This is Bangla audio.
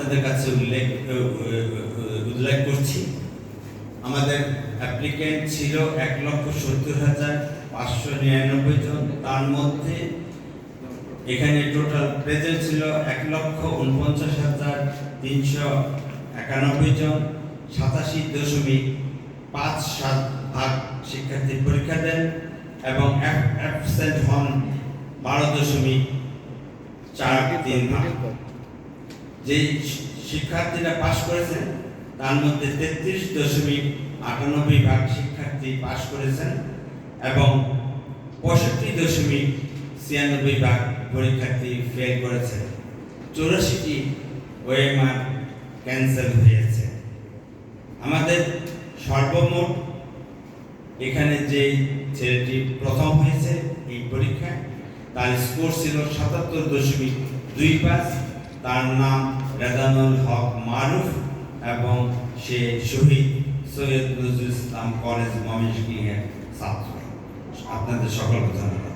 আপনাদের কাছে উল্লেখ উল্লেখ করছি। আমাদের অ্যাপ্লিকেন্ট ছিল এক লক্ষ সত্তর হাজার পাঁচশো নিরানব্বই জন। তার মধ্যে এখানে টোটাল প্রেজেন্ট ছিল এক লক্ষ উনপঞ্চাশ হাজার তিনশো একানব্বই জন। সাতাশি দশমিক পাঁচ সাত ভাগ শিক্ষার্থী পরীক্ষা দেন এবং অ্যাবসেন্ট হন বারো দশমিক চার তিন ভাগ। যে শিক্ষার্থীরা পাশ করেছেন, তার মধ্যে তেত্রিশ দশমিক আটানব্বই ভাগ শিক্ষার্থী পাশ করেছেন এবং পঁয়ষট্টি দশমিক ছিয়ানব্বই ভাগ পরীক্ষার্থী ফেল করেছেন। চৌরাশিটি ওয়েমার ক্যান্সেল হয়েছে। আমাদের সর্বমোট এখানে যে ছেলেটি প্রথম হয়েছে এই পরীক্ষায়, তার স্কোর ছিল সাতাত্তর দশমিক দুই পাঁচ। তার নাম রেজানুল হক মারুফ এবং সে শহীদ সৈয়দ নজরুল ইসলাম কলেজ ময়মনসিংহের ছাত্র। আপনাদের সকলকে ধন্যবাদ।